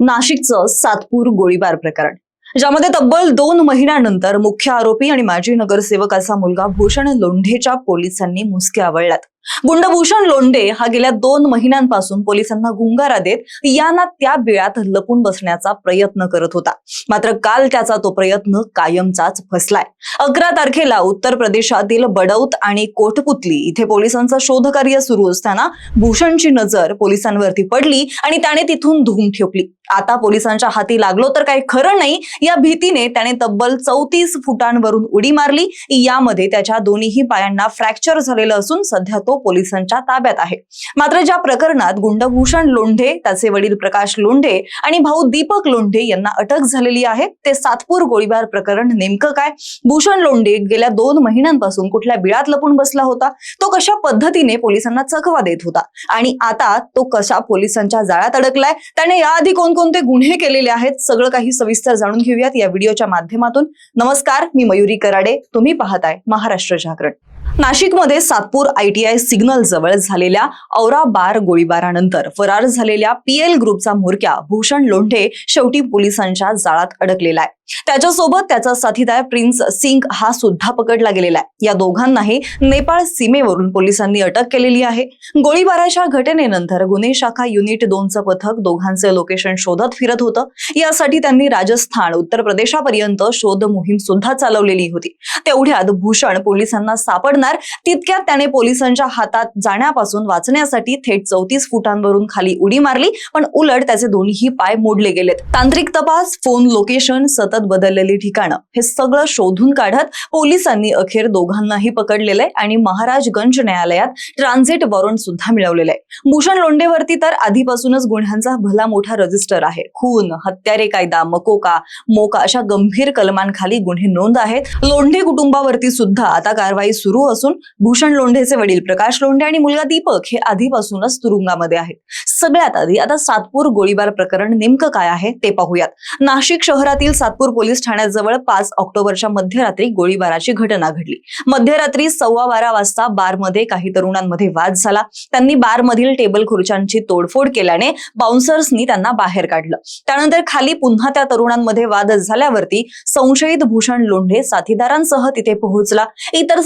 नाशिकचं सातपूर गोळीबार प्रकरण. ज्यामध्ये तब्बल दोन महिन्यानंतर मुख्य आरोपी आणि माजी नगरसेवकाचा मुलगा भूषण लोंढेच्या पोलिसांनी मुसके आवळल्यात. गुंडभूषण लोंढे हा गेल्या दोन महिन्यांपासून पोलिसांना गुंगारा देत यांना त्या बिळात लपून बसण्याचा प्रयत्न करत होता. मात्र काल त्याचा तो प्रयत्न कायमचाच फसलाय. अकरा तारखेला उत्तर प्रदेशातील बडौत आणि कोटपुतली इथे पोलिसांचं शोधकार्य सुरू असताना भूषणची नजर पोलिसांवरती पडली आणि त्याने तिथून धूम ठेवली आता पोलिसांच्या हाती लागलो तर काही खरं नाही या भीतीने त्याने तब्बल चौतीस फुटांवरून उडी मारली. यामध्ये त्याच्या दोन्ही पायांना फ्रॅक्चर झालेलं असून सध्या तो पोलिसांच्या ताब्यात आहे. मात्र ज्या प्रकरणात गुंडभूषण लोंढे त्याचे वडील प्रकाश लोंढे आणि भाऊ दीपक लोंढे यांना अटक झालेली आहे ते सातपूर गोळीबार प्रकरण नेमकं काय? भूषण लोंढे गेल्या दोन महिन्यांपासून कुठल्या बिळात लपून बसला होता? तो कशा पद्धतीने पोलिसांना चकवा देत होता? आणि आता तो कशा पोलिसांच्या जाळ्यात अडकलाय? त्याने याआधी कोणकोणते गुन्हे केलेले आहेत? सगळं काही सविस्तर जाणून घेऊयात या व्हिडिओच्या माध्यमातून. नमस्कार मी मयुरी कराडे. तुम्ही पाहताय महाराष्ट्र जागरण. नाशिकमध्ये सातपूर आयटीआय सिग्नल जवळ झालेल्या औरा बार गोळीबारानंतर फरार झालेल्या पीएल ग्रुपचा म्होरक्या भूषण लोंढे शेवटी पोलिसांच्या जाळात अडकलेला आहे. त्याच्यासोबत त्याचा साथीदार प्रिन्स सिंग हा सुद्धा पकडला गेलेला आहे. या दोघांनाही नेपाळ सीमेवरून पोलिसांनी अटक केलेली आहे. गोळीबाराच्या घटनेनंतर गुन्हे शाखा युनिट दोनचं पथक दोघांचे लोकेशन शोधत फिरत होतं. यासाठी त्यांनी राजस्थान उत्तर प्रदेशापर्यंत शोध मोहीम सुद्धा चालवलेली होती. तेवढ्यात भूषण पोलिसांना सापडणार तितक्यात त्याने पोलिसांच्या हातात जाण्यापासून वाचण्यासाठी थेट चौतीस फुटांवरून खाली उडी मारली पण उलट त्याचे दोन्ही पाय मोडले गेलेत. तांत्रिक तपास फोन लोकेशन सतत बदललेली ठिकाणं हे सगळं शोधून काढत पोलिसांनी अखेर दोघांनाही पकडलेलं आहे आणि महाराजगंज न्यायालयात ट्रान्झिट वॉरंट सुद्धा मिळवलेलं आहे. भूषण लोंढेवरती तर आधीपासूनच गुन्ह्यांचा भला मोठा रजिस्टर आहे. खून हत्यारे कायदा मकोका मोका अशा गंभीर कलमांखाली गुन्हे नोंद आहेत. लोंढे कुटुंबावरती सुद्धा आता कारवाई सुरू असून भूषण लोंढेचे वडील प्रकाश लोंढे आणि मुलगा दीपक हे आधीपासूनच तुरुंगामध्ये आहेत. सगळ्यात आधी आता सातपूर गोळीबार प्रकरण नेमकं काय आहे ते पाहूयात. नाशिक शहरातील सातपूर पोलीस ठाण्याजवळ पाच ऑक्टोबरच्या मध्यरात्री गोळीबाराची घटना घडली. मध्यरात्री सव्वा बारा वाजता बारमध्ये काही तरुणांमध्ये वाद झाला. त्यांनी बारमधील टेबल खुर्च्यांची तोडफोड केल्याने बाउन्सर्सनी त्यांना बाहेर काढलं. त्यानंतर खाली पुन्हा त्या तरुणांमध्ये वाद झाल्यावरती संशयित भूषण लोंढे साथीदारांसह तिथे पोहोचला. इतर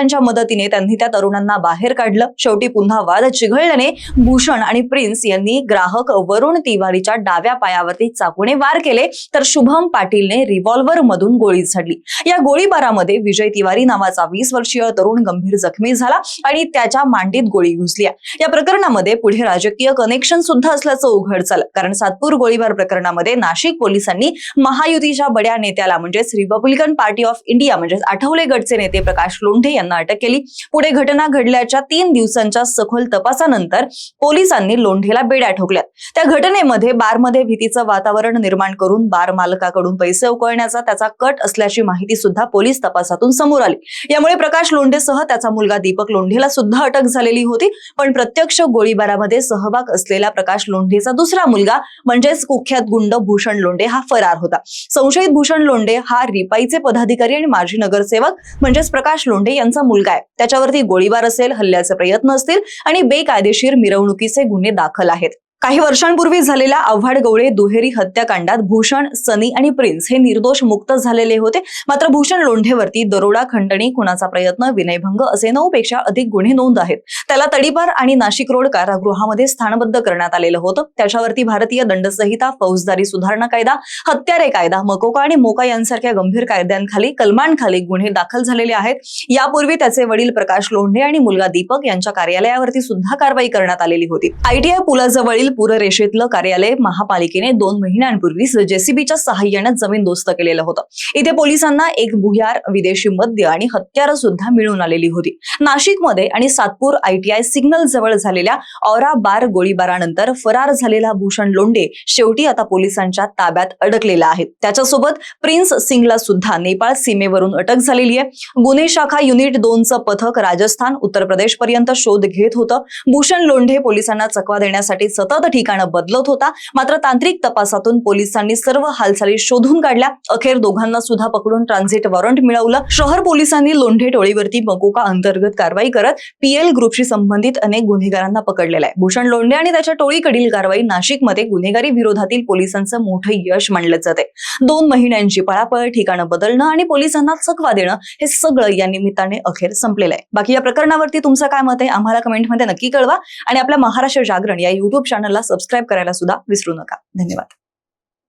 पोलिसांच्या मदतीने त्यांनी त्या तरुणांना बाहेर काढलं. शेवटी पुन्हा वाद चिघळल्याने भूषण आणि प्रिन्स यांनी ग्राहक वरुण तिवारीच्या डाव्या पायावरती चाकूने वार केले. तर शुभम पाटीलने रिव्हॉल्व्हर मधून गोळी झाडली. या गोळीबारामध्ये विजय तिवारी नावाचा वीस वर्षीय तरुण गंभीर जखमी झाला आणि त्याच्या मांडीत गोळी घुसली या प्रकरणामध्ये पुढे राजकीय कनेक्शन सुद्धा असल्याचं उघड झालं. कारण सातपूर गोळीबार प्रकरणामध्ये नाशिक पोलिसांनी महायुतीच्या बड्या नेत्याला म्हणजेच रिपब्लिकन पार्टी ऑफ इंडिया म्हणजेच आठवले गटचे नेते प्रकाश लोंढे यांना अटक केली. पुढे घटना घडल्याच्या तीन दिवसांच्या सखोल तपासानंतर पोलिसांनी लोंढेला बेड्या ठोकल्यात. त्या घटनेमध्ये बारमध्ये भीतीचं वातावरण निर्माण करून बार मालकाकडून पैसे उकळण्याचा त्याचा कट असल्याची माहिती सुद्धा पोलीस तपासातून समोर आली. यामुळे प्रकाश लोंढेसह त्याचा मुलगा दीपक लोंढेला सुद्धा अटक झालेली होती. पण प्रत्यक्ष गोळीबारामध्ये सहभाग असलेला प्रकाश लोंढेचा दुसरा मुलगा म्हणजेच कुख्यात गुंड भूषण लोंढे हा फरार होता. संशयित भूषण लोंढे हा रिपाईचे पदाधिकारी आणि माजी नगरसेवक म्हणजेच प्रकाश लोंढे यांचा मुलगा आहे. त्याच्यावरती गोळीबार असेल हल्ल्याचे प्रयत्न असतील आणि बेकायदेशीर मिरवणुकीचे गुन्हे दाखल आहेत. काही वर्षांपूर्वी झालेल्या आव्हाड गवळे दुहेरी हत्याकांडात भूषण सनी आणि प्रिन्स हे निर्दोष मुक्त झालेले होते. मात्र भूषण लोंढेवरती दरोडा खंडणी खुनाचा प्रयत्न विनयभंग असे नऊ पेक्षा अधिक गुन्हे नोंद आहेत. त्याला तडीपार आणि नाशिक रोड कारागृहामध्ये स्थानबद्ध करण्यात आलेलं होतं. त्याच्यावरती भारतीय दंडसंहिता फौजदारी सुधारणा कायदा हत्यारे कायदा मकोका आणि मोका यांसारख्या गंभीर कायद्यांखाली कलमांखाली गुन्हे दाखल झालेले आहेत. यापूर्वी त्याचे वडील प्रकाश लोंढे आणि मुलगा दीपक यांच्या कार्यालयावरती सुद्धा कारवाई करण्यात आलेली होती. आयटीआय पुलाजवळील पूररेषेतलं कार्यालय महापालिकेने दोन महिन्यांपूर्वीच जेसीबीच्या सहाय्याने जमीनदोस्त केलेलं होतं. इथे पोलिसांना एक भुयार विदेशी मद्य आणि हत्यारं सुद्धा मिळून आलेली होती. नाशिकमध्ये आणि सातपूर आयटीआय सिग्नल जवळ झालेल्या औरा बार गोळीबारानंतर फरार झालेला भूषण लोंढे शेवटी आता पोलिसांच्या ताब्यात अडकलेला आहे. त्याच्यासोबत प्रिन्स सिंगला सुद्धा नेपाळ सीमेवरून अटक झालेली आहे. गुन्हे शाखा युनिट दोनचं पथक राजस्थान उत्तर प्रदेश पर्यंत शोध घेत होतं. भूषण लोंढे पोलिसांना चकवा देण्यासाठी सतत सतत ठिकाणं बदलत होता. मात्र तांत्रिक तपासातून पोलिसांनी सर्व हालचाली शोधून काढल्या. अखेर दोघांना सुद्धा पकडून ट्रान्झिट वॉरंट मिळवलं. शहर पोलिसांनी लोंढे टोळीवरती मकोका अंतर्गत कारवाई करत पीएल ग्रुपशी संबंधित अनेक गुन्हेगारांना पकडलेला आहे. भूषण लोंढे आणि त्याच्या टोळीकडील कारवाई नाशिकमध्ये गुन्हेगारी विरोधातील पोलिसांचं मोठं यश मानलं जाते दोन महिन्यांची पळापळ ठिकाणं बदलणं आणि पोलिसांना चकवा देणं हे सगळं या निमित्ताने अखेर संपलेलं आहे. बाकी या प्रकरणावरती तुमचं काय मत आहे? आम्हाला कमेंटमध्ये नक्की कळवा. आणि आपल्या महाराष्ट्र जागरण या युट्यूब चॅनलला सबस्क्राईब करायला सुद्धा विसरू नका. धन्यवाद.